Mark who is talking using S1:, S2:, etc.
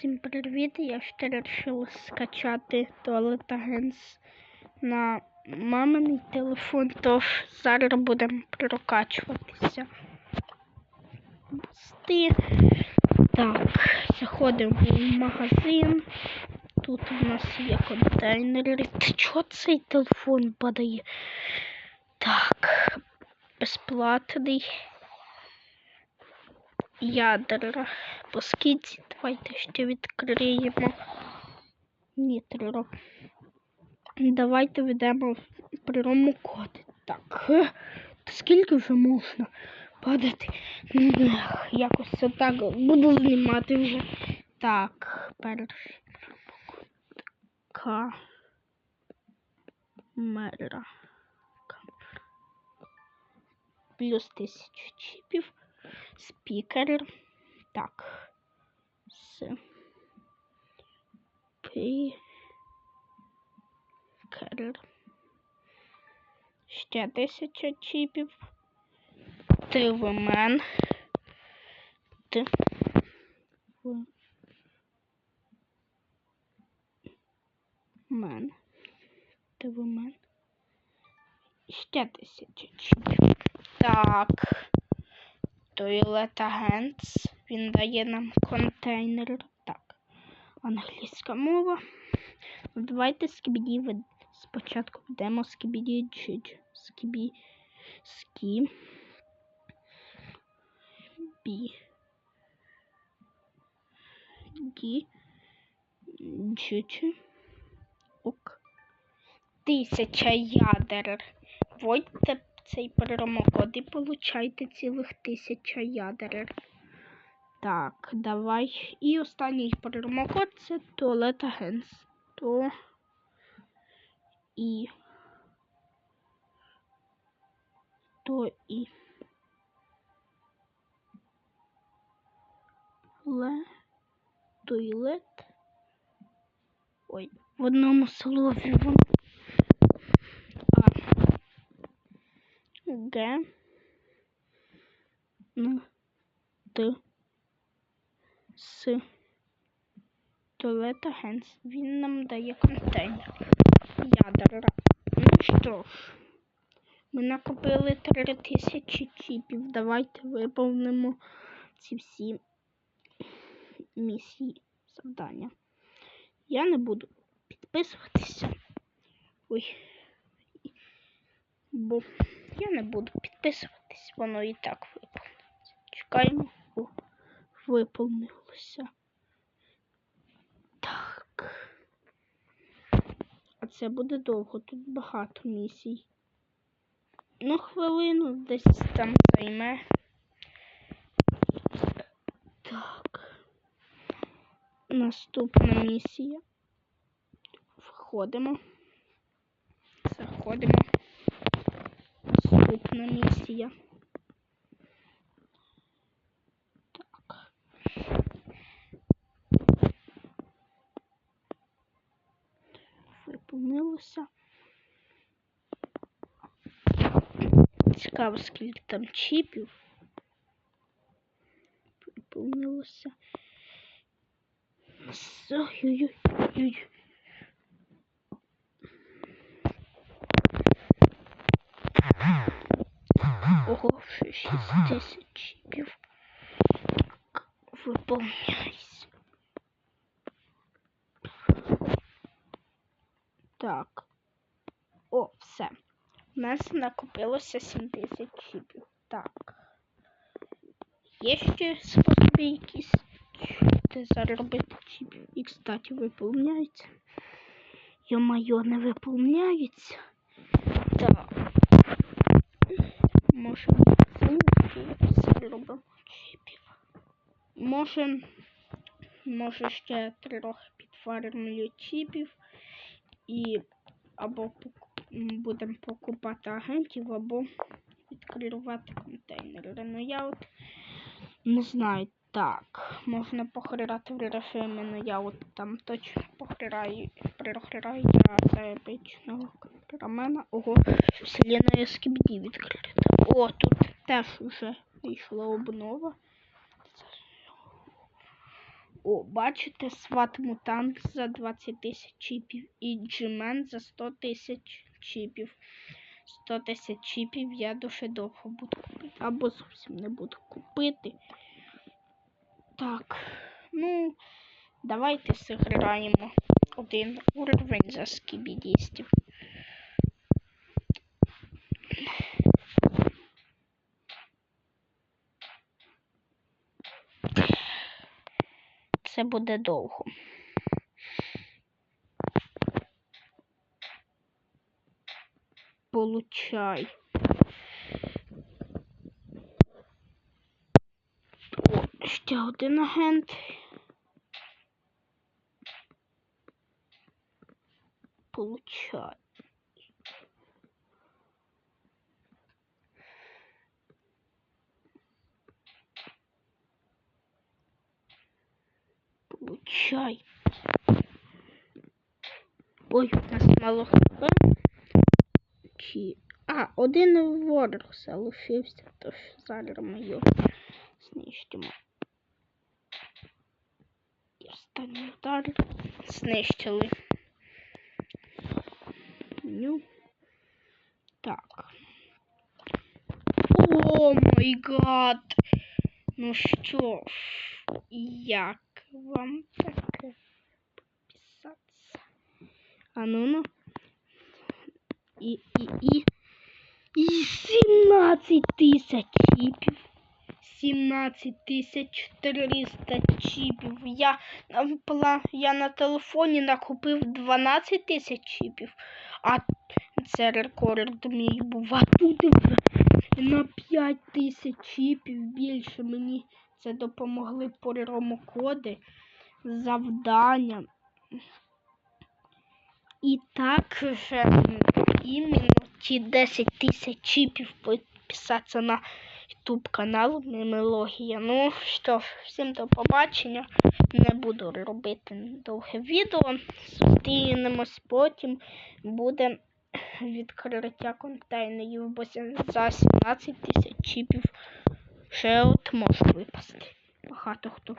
S1: Всім привіт! Я ще вирішила скачати Toilet Agents на маминий телефон, тож зараз будемо прокачуватися. Так, заходимо в магазин. Тут у нас є контейнери. Чого цей телефон падає? Так, безплатний. Ядра. Скидці давайте ще відкриємо. Ні, три роки. Давайте введемо промокод. Так. е, Та скільки вже можна падати? Якось отак буду знімати вже. Так, перший. Камера. Камера. Плюс тисячу чіпів. Спікер. Так. С. Спікер. Ще тисяча чіпів. ТВМен. Т. В. Мен. ТВМен. Ще тисяча чіпів. Так. Toilet Agents. Він дає нам контейнер. Так. Англійська мова. Давайте скібіді спочатку введемо скібіді джидж. Скібі. Скі. Бі. Ді. Джидж. Ок. Тисяча ядер. Вводьте цей промокод і получайте цілих тисяча ядер. Так, давай. І останній промокод це Toilet Agents. То і. То і. Ле. Тойлет. Ой, в одному слові воно. А. Г. Н. Т. С. Туалет Агентс. Він нам дає контейнер. Ядра. Ну що ж, ми накопили 3000 чіпів. Давайте виповнимо ці всі місії завдання. Я не буду підписуватися. Ой. Бо я не буду підписуватись, воно і так виповниться. Чекаємо. О, виповнилося. Так. А це буде довго, тут багато місій. Ну, хвилину десь там займе. Так. Наступна місія. Входимо. Заходимо. Наступна місія. Так. Виповнилося. Цікаво, скільки там чіпів. Виповнилося. Ой-ой-ой. Ого, вже 6 тисяч чіпів. Так, Так. О, все. У нас накопилося 7 тисяч чіпів. Так. Є ще способи якісь заробити чіпів. І, кстати, виповняється. Йо-майо, не виповняється. Так. Може, зробимо чіпів. Може, може ще трохи підфармлю чіпів і або будемо покупати агентів, або відкривати контейнери. Ну я от не знаю. Так, можна похрирати в режимі, ну я от там точно похрираю, прирохрираю я за обичного камерамена. Ого, вселена скібді відкрита. О, тут теж вже вийшла обнова. О, бачите, сват мутант за 20 тисяч чіпів і джимен за 100 тисяч чіпів. 100 тисяч чіпів я дуже довго буду купити. Або зовсім не буду купити. Так, ну, давайте зіграємо один уровень за скібідістів. Це буде довго. Получай. О, ще один агент. Получай. Получай. Ой, у нас мало хп. Чи... А, один ворог залишився, тож зараз ми його знищимо. І останній удар знищили. Ну. Так. О май гад! Ну що ж, як вам таке підписатися? А ну ну. І, і, і. І 17 тисяч чіпів. 17 тисяч 400 чіпів. Я, на телефоні накупив 12 тисяч чіпів. А це рекорд мій був. А тут на 5 тисяч чіпів більше. Мені це допомогли промокоди, завдання. І також іменно ті 10 тисяч чіпів підписатися на YouTube канал Мемологія. Ну що ж, всім до побачення. Не буду робити довге відео. Зустрінемось потім. Буде відкриття контейнерів, бо за 17 тисяч чіпів შევთ მოშლიფს. ხათოხთო